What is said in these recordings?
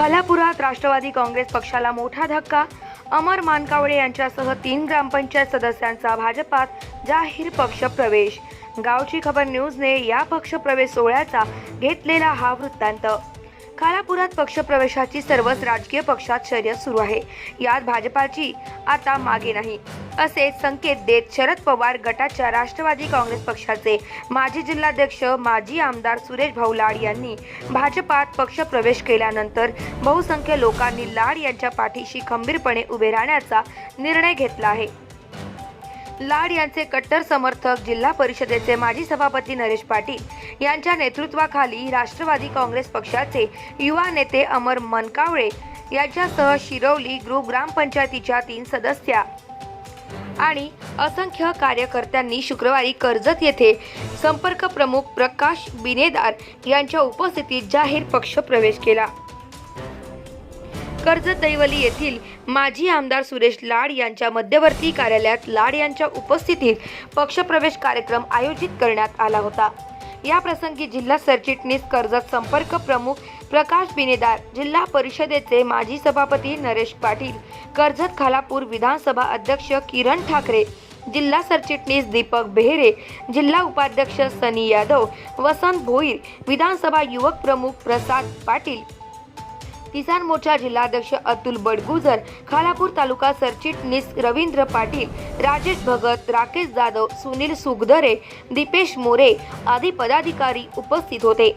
सोबतच राष्ट्रवादी काँग्रेस पक्षाला मोठा धक्का. अमर मानकावळे यांच्यासह तीन ग्रामपंचायत सदस्यांचा भाजपात जाहीर पक्ष प्रवेश गावची खबर न्यूजने या पक्ष प्रवेश सोहळ्याचा घेतलेला हा वृत्तांत. खालापुरात पक्षप्रवेशाची सर्वच राजकीय पक्षात शर्यत सुरू आहे. यात भाजपाची आता मागे नाही. असे संकेत देत शरद पवार गटाच्या राष्ट्रवादी काँग्रेस पक्षाचे माजी जिल्हाध्यक्ष माजी आमदार सुरेश भाऊ लाड यांनी भाजपात पक्षप्रवेश केल्यानंतर बहुसंख्य लोकांनी लाड यांच्या पाठीशी खंबीरपणे उभे राहण्याचा निर्णय घेतला आहे. लाड यांचे कट्टर समर्थक जिल्हा परिषदेचे माजी सभापती नरेश पाटील यांच्या नेतृत्वाखाली राष्ट्रवादी काँग्रेस पक्षाचे युवा नेते अमर मनकावळे यांच्यासह शिरवली ग्रुप ग्रामपंचायतीच्या तीन सदस्या. आणि असंख्य कार्यकर्त्यांनी शुक्रवारी कर्जत येथे संपर्क प्रमुख प्रकाश बिनेदार यांच्या उपस्थितीत जाहीर पक्ष प्रवेश केला. कर्जत दैवली येथील माजी आमदार सुरेश लाड यांच्या मध्यवर्ती कार्यालयात लाड यांच्या उपस्थितीत पक्षप्रवेश कार्यक्रम आयोजित करण्यात आला होता. या प्रसंगी जिल्हा सरचिटणीस कर्जत संपर्क प्रमुख प्रकाश बिनेदार जिल्हा परिषदेचे माजी सभापती नरेश पाटील कर्जत खालापूर विधानसभा अध्यक्ष किरण ठाकरे जिल्हा सरचिटणीस दीपक बेहरे जिल्हा उपाध्यक्ष सनी यादव वसंत भोईर विधानसभा युवक प्रमुख प्रसाद पाटील किसान मोर्चा जिल्हाध्यक्ष अतुल बडगुजर खालापूर तालुका सरचिटणीस रवींद्र पाटील राजेश भगत राकेश जाधव सुनील सुगदरे दीपेश मोरे आदी पदाधिकारी उपस्थित होते.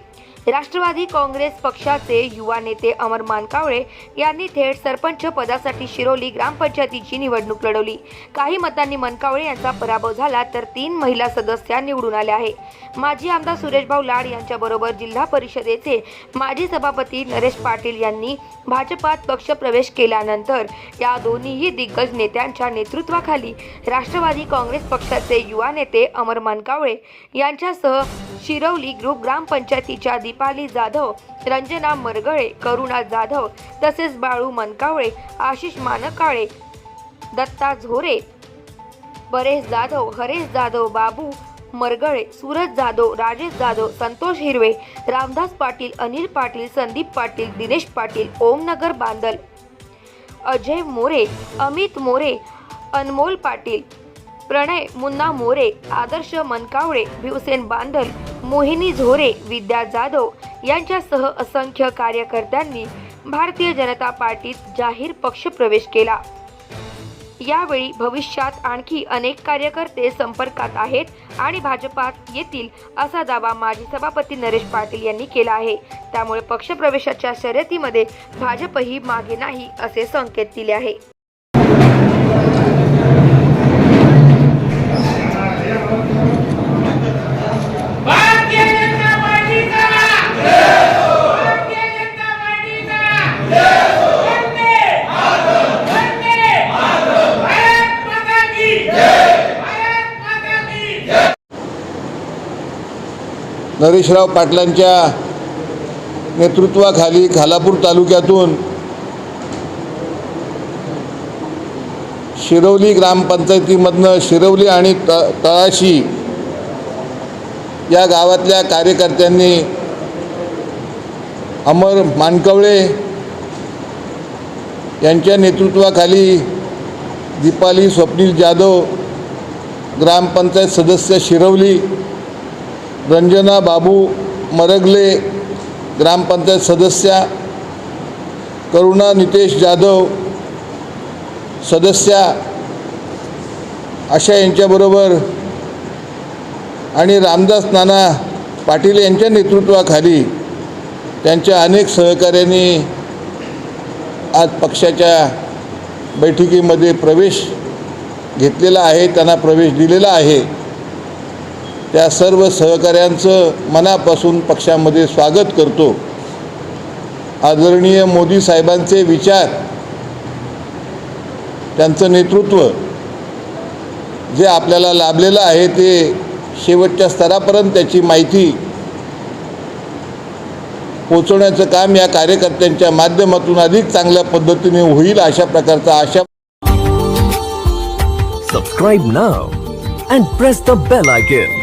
राष्ट्रवादी काँग्रेस पक्षाचे युवा नेते अमर मानकावळे यांनी थेट सरपंच पदासाठी शिरोली ग्रामपंचायतीची निवडणूक लढवली. काही मतांनी मनकावळे यांचा पराभव झाला तर तीन महिला सदस्या निवडून आल्या आहे माजी आमदार सुरेशभाऊ लाड यांच्याबरोबर जिल्हा परिषदेचे माजी सभापती नरेश पाटील यांनी भाजपात पक्षप्रवेश केल्यानंतर या दोन्हीही दिग्गज नेत्यांच्या नेतृत्वाखाली राष्ट्रवादी काँग्रेस पक्षाचे युवा नेते अमर मानकावळे यांच्यासह शिरवली ग्रुप ग्रामपंचायतीच्या दीपाली जाधव रंजना मरगळे करुणा जाधव तसेच बाळू मनकावळे आशिष मानकाळे दत्ता झोरे परेश जाधव हरेश जाधव बाबू मरगळे सूरज जाधव राजेश जाधव संतोष हिरवे रामदास पाटील अनिल पाटील संदीप पाटील दिनेश पाटील ओमनगर बांदल अजय मोरे अमित मोरे अनमोल पाटील प्रणय मुन्ना मोरे आदर्श मनकावळे भिवसेन बांधल मोहिनी झोरे विद्या जाधव यांच्यासह असंख्य कार्यकर्त्यांनी भारतीय जनता पार्टीत जाहीर पक्षप्रवेश केला. यावेळी भविष्यात आणखी अनेक कार्यकर्ते संपर्कात आहेत आणि भाजपात येतील असा दावा माजी सभापती नरेश पाटील यांनी केला आहे. त्यामुळे पक्षप्रवेशाच्या शर्यतीमध्ये भाजपही मागे नाही असे संकेत दिले आहे. नरेशराव पाटलांच्या नेतृत्वाखाली खालापूर तालुक्यातून शिरवली ग्रामपंचायतीमधनं शिरवली आणि त तळाशी या गावातल्या कार्यकर्त्यांनी अमर मानकवळे यांच्या नेतृत्वाखाली दीपाली स्वप्नील जाधव ग्रामपंचायत सदस्य शिरवली रंजना बाबू मरगले ग्रामपंचायत सदस्या करुणा नितेश जाधव सदस्या अशा यांच्याबरोबर आणि रामदास नाना पाटील यांच्या नेतृत्वाखाली त्यांच्या अनेक सहकाऱ्यांनी आज पक्षाच्या बैठकीमध्ये प्रवेश घेतलेला आहे त्यांना प्रवेश दिलेला आहे. त्या सर्व सहकाऱ्यांचं मनापासून पक्षामध्ये स्वागत करतो. आदरणीय मोदी साहेबांचे विचार त्यांचं नेतृत्व जे आपल्याला लाभलेलं आहे ते शेवटच्या स्तरापर्यंत त्याची माहिती पोचवण्याचं काम या कार्यकर्त्यांच्या माध्यमातून अधिक चांगल्या पद्धतीने होईल अशा प्रकारचा आशा subscribe now and press the bell icon